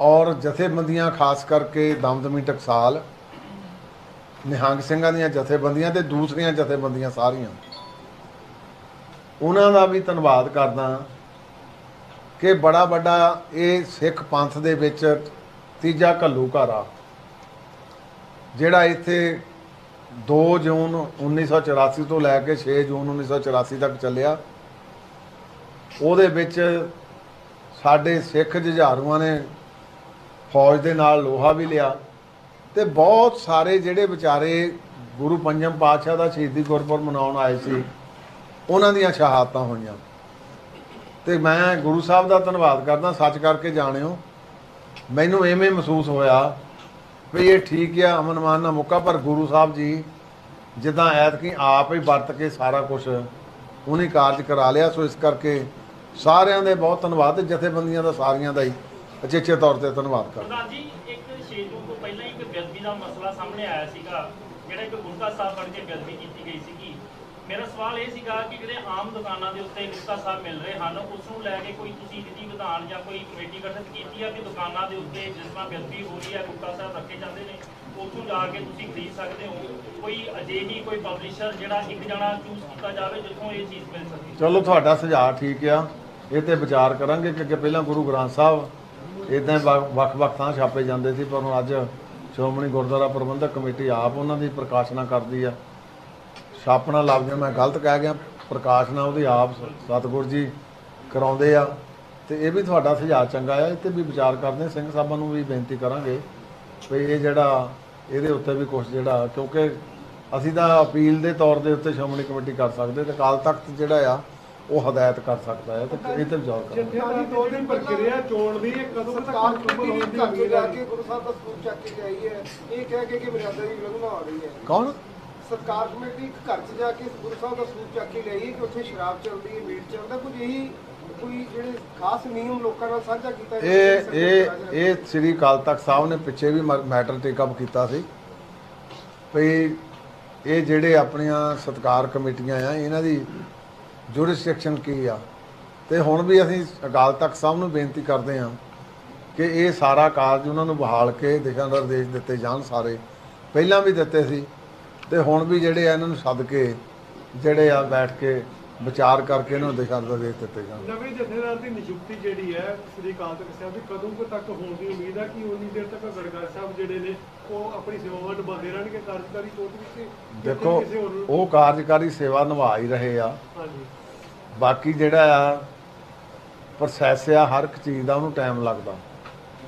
ਔਰ ਜਥੇਬੰਦੀਆਂ ਖਾਸ ਕਰਕੇ ਦਮਦਮੀ ਟਕਸਾਲ, ਨਿਹੰਗ ਸਿੰਘਾਂ ਦੀਆਂ ਜਥੇਬੰਦੀਆਂ ਤੇ ਦੂਸਰੀਆਂ ਜਥੇਬੰਦੀਆਂ ਸਾਰੀਆਂ। ਉਹਨਾਂ ਦਾ ਵੀ ਧੰਨਵਾਦ ਕਰਦਾ ਕਿ ਬੜਾ ਵੱਡਾ ਇਹ ਸਿੱਖ ਪੰਥ ਦੇ ਵਿੱਚ ਤੀਜਾ ਘੱਲੂ ਘਰ ਆ ਜਿਹੜਾ ਇੱਥੇ 2 ਜੂਨ 1984 ਤੋਂ ਲੈ ਕੇ 6 ਜੂਨ 1984 ਤੱਕ ਚੱਲਿਆ। ਉਹਦੇ ਵਿੱਚ ਸਾਡੇ ਸਿੱਖ ਜੁਝਾਰੂਆਂ ਨੇ ਫੌਜ ਦੇ ਨਾਲ ਲੋਹਾ ਵੀ ਲਿਆ ਤੇ ਬਹੁਤ ਸਾਰੇ ਜਿਹੜੇ ਵਿਚਾਰੇ ਗੁਰੂ ਪੰਜਮ ਪਾਤਸ਼ਾਹ ਦਾ ਸ਼ਹੀਦੀ ਗੁਰਪੁਰਬ ਮਨਾਉਣ ਆਏ ਸੀ, ਉਹਨਾਂ ਦੀਆਂ ਸ਼ਹਾਦਤਾਂ ਹੋਈਆਂ। ਤੇ ਮੈਂ ਗੁਰੂ ਸਾਹਿਬ ਦਾ ਧੰਨਵਾਦ ਕਰਦਾ, ਸੱਚ ਕਰਕੇ ਜਾਣਿਓ, ਮੈਨੂੰ ਐਵੇਂ ਮਹਿਸੂਸ ਹੋਇਆ ਵੀ ਇਹ ਠੀਕ ਆ, ਅਮਨ ਮਾਨ ਦਾ ਮੌਕਾ, ਪਰ ਗੁਰੂ ਸਾਹਿਬ ਜੀ ਜਿੱਦਾਂ ਐਤਕੀ ਆਪ ਹੀ ਵਰਤ ਕੇ ਸਾਰਾ ਕੁਝ ਉਹਨੇ ਕਾਰਜ ਕਰਾ ਲਿਆ, ਸੋ ਇਸ ਕਰਕੇ ਸਾਰਿਆਂ ਦੇ ਬਹੁਤ ਧੰਨਵਾਦ ਤੇ ਜਥੇਬੰਦੀਆਂ ਦਾ ਸਾਰੀਆਂ ਦਾ ਹੀ। ਅਚੇਚੇ ਤੌਰ ਤੇ ਧੰਨਵਾਦ ਕਰਦਾ। ਪ੍ਰਧਾਨ ਜੀ ਇੱਕ 6 ਜੂਨ ਤੋਂ ਪਹਿਲਾਂ ਇੱਕ ਬੇਅਦਬੀ ਦਾ ਮਸਲਾ ਸਾਹਮਣੇ ਆਇਆ ਸੀਗਾ ਜਿਹੜਾ ਇੱਕ ਗੁਰਕਾ ਸਾਹਿਬ ਬਣ ਕੇ ਬੇਅਦਬੀ ਕੀਤੀ ਗਈ ਸੀਗੀ। ਮੇਰਾ ਸਵਾਲ ਇਹ ਸੀਗਾ ਕਿ ਜਿਹੜੇ ਆਮ ਦੁਕਾਨਾਂ ਦੇ ਉੱਤੇ ਗੁਰਕਾ ਸਾਹਿਬ ਮਿਲ ਰਹੇ ਹਨ ਉਸ ਨੂੰ ਲੈ ਕੇ ਕੋਈ ਤੁਸੀਂ ਵਿਧੀ ਵਿਧਾਨ ਜਾਂ ਕੋਈ ਕਮੇਟੀ ਗਠਿਤ ਕੀਤੀ ਹੈ ਕਿ ਦੁਕਾਨਾਂ ਦੇ ਉੱਤੇ ਜਿਸ ਤਰ੍ਹਾਂ ਬੇਅਦਬੀ ਹੋ ਰਹੀ ਹੈ ਗੁਰਕਾ ਸਾਹਿਬ ਰੱਖੇ ਜਾਂਦੇ ਨੇ ਉੱਥੋਂ ਜਾ ਕੇ ਤੁਸੀਂ ਖਰੀਦ ਸਕਦੇ ਹੋ? ਕੋਈ ਅਜਿਹੀ ਕੋਈ ਪਬਲਿਸ਼ਰ ਜਿਹੜਾ ਇੱਕ ਜਣਾ ਚੂਜ਼ ਕੀਤਾ ਜਾਵੇ ਜਿੱਥੋਂ ਇਹ ਚੀਜ਼ ਮਿਲ ਸਕੇ? ਚਲੋ ਤੁਹਾਡਾ ਸੁਝਾਅ ਠੀਕ ਆ। ਇਹ ਤੇ ਵਿਚਾਰ ਕਰਾਂਗੇ ਕਿ ਅੱਗੇ ਪਹਿਲਾਂ ਗੁਰੂ ਗ੍ਰੰਥ ਸਾਹਿਬ ਇਦਾਂ ਵੱਖ-ਵੱਖ ਥਾਂ ਛਾਪੇ ਜਾਂਦੇ ਸੀ, ਪਰ ਹੁਣ ਅੱਜ ਸ਼੍ਰੋਮਣੀ ਗੁਰਦੁਆਰਾ ਪ੍ਰਬੰਧਕ ਕਮੇਟੀ ਆਪ ਉਹਨਾਂ ਦੀ ਪ੍ਰਕਾਸ਼ਨਾ ਕਰਦੀ ਆ। ਛਾਪਣਾ ਲਫ਼ਜ਼ ਮੈਂ ਗਲਤ ਕਹਿ ਗਿਆ, ਪ੍ਰਕਾਸ਼ਨਾ ਉਹਦੀ ਆਪ ਸਤਿਗੁਰ ਜੀ ਕਰਾਉਂਦੇ ਆ। ਤੇ ਇਹ ਵੀ ਤੁਹਾਡਾ ਸੁਝਾਅ ਚੰਗਾ ਆ ਇਹ ਤੇ ਵੀ ਵਿਚਾਰ ਕਰਦੇ, ਸਿੰਘ ਸਾਹਿਬਾਂ ਨੂੰ ਵੀ ਬੇਨਤੀ ਕਰਾਂਗੇ ਵੀ ਇਹ ਜਿਹੜਾ, ਇਹਦੇ ਉੱਤੇ ਵੀ ਕੁਝ ਜਿਹੜਾ, ਕਿਉਂਕਿ ਅਸੀਂ ਤਾਂ ਅਪੀਲ ਦੇ ਤੌਰ ਦੇ ਉੱਤੇ ਸ਼੍ਰੋਮਣੀ ਕਮੇਟੀ ਕਰ ਸਕਦੇ, ਤੇ ਕਾਲ ਤਖਤ ਜਿਹੜਾ ਆ ਉਹ ਹਦਾਇਤ ਕਰ ਸਕਦਾ ਹੈ ਤੇ ਇਹ ਤੇ ਵਿਚਾਰ ਜਥੇਦਾਰ ਦੀ ਦੋ ਦਿਨ ਪ੍ਰਕਿਰਿਆ ਚੋਣ ਦੀ ਇਹ ਕਦੋਂ ਤੱਕ ਸਰਕਾਰ ਮੁਕੰਮਲ ਹੋਣ ਦੀ ਘਰ ਉਮੀਦ ਜਾ ਹੈ ਕੇ ਗੁਰੂ ਸਾਹਿਬ ਦਾ ਸਰੂਪ ਚੱਕ ਕੇ ਆਈ ਹੈ। ਇਹ ਕਹਿ ਕੇ ਕਿ ਮਰਿਆਦਾ ਦੀ ਉਲੰਘਣਾ ਹੋ ਰਹੀ ਹੈ। ਕੌਣ? ਸਰਕਾਰ ਕਮੇਟੀ ਇੱਕ ਘਰ ਚ ਜਾ ਕੇ ਗੁਰੂ ਸਾਹਿਬ ਦਾ ਸਰੂਪ ਚੱਕ ਕੇ ਲਈ ਕਿ ਉੱਥੇ ਸ਼ਰਾਬ ਚੱਲਦੀ ਹੈ ਮੀਟ ਚੱਲਦਾ ਕੁਝ ਇਹੀ ਕੋਈ ਜਿਹੜੇ ਖਾਸ ਨਿਯਮ ਲੋਕਾਂ ਨਾਲ ਸਾਂਝਾ ਕੀਤਾ ਇਹ ਇਹ ਇਹ ਸ੍ਰੀ ਅਕਾਲ ਤਖਤ ਸਾਹਿਬ ਨੇ ਪਿੱਛੇ ਵੀ ਮੈਟਰ ਟੇਕ ਅਪ ਕੀਤਾ ਸੀ। ਵੀ ਇਹ ਜਿਹੜੇ ਆਪਣੀਆਂ ਸਤਕਾਰ ਕਮੇਟੀਆਂ ਆ ਇਹਨਾਂ ਦੀ ਜੁਰਿਸਡਿਕਸ਼ਨ ਕੀ ਆ? ਤੇ ਹੁਣ ਵੀ ਅਸੀਂ ਅਕਾਲ ਤਖਤ ਸਾਹਿਬ ਨੂੰ ਬੇਨਤੀ ਕਰਦੇ ਹਾਂ ਕਿ ਇਹ ਸਾਰਾ ਕਾਰਜ ਉਹਨਾਂ ਨੂੰ ਬਹਾਲ ਕੇ ਦਿਸ਼ਾ ਨਿਰਦੇਸ਼ ਦਿੱਤੇ ਜਾਣ ਸਾਰੇ। ਪਹਿਲਾਂ ਵੀ ਦਿੱਤੇ ਸੀ ਤੇ ਹੁਣ ਵੀ ਜਿਹੜੇ ਆ ਇਹਨਾਂ ਨੂੰ ਸੱਦ ਕੇ, ਜਿਹੜੇ ਆ ਬੈਠ ਕੇ ਵਿਚਾਰ ਕਰਕੇ ਇਹਨਾਂ ਨੂੰ ਦਿਸ਼ਾ ਨਿਰਦੇਸ਼ ਦਿੱਤੇ ਜਾਣ। ਨਵੇਂ ਜਥੇਦਾਰ ਦੀ ਨਿਯੁਕਤੀ ਜਿਹੜੀ ਹੈ ਸ੍ਰੀ ਅਕਾਲ ਤਖਤ ਸਾਹਿਬ ਦੀ ਕਦੋਂ ਕੁ ਤੱਕ ਹੋਣ ਦੀ ਉਮੀਦ ਹੈ ਕਿ ਉਨੀ ਦੇਰ ਤੱਕ ਗੜਗੜ ਸਾਹਿਬ ਜਿਹੜੇ ਨੇ ਉਹ ਆਪਣੀ ਸੇਵਾਵਾਂ ਨਿਭਾਉਂਦੇ ਰਹਿਣਗੇ ਕਾਰਜਕਾਰੀ ਤੌਰ ਤੇ ਕਿਸੇ ਦੇਖੋ ਕਿਸੇ ਹੋਰ ਨੂੰ- ਉਹ ਕਾਰਜਕਾਰੀ ਸੇਵਾ ਨਿਭਾ ਹੀ ਰਹੇ ਆ। ਹਾਂਜੀ। ਬਾਕੀ ਜਿਹੜਾ ਆ ਪ੍ਰੋਸੈਸ ਆ ਹਰ ਇੱਕ ਚੀਜ਼ ਦਾ ਉਹਨੂੰ ਟਾਈਮ ਲੱਗਦਾ।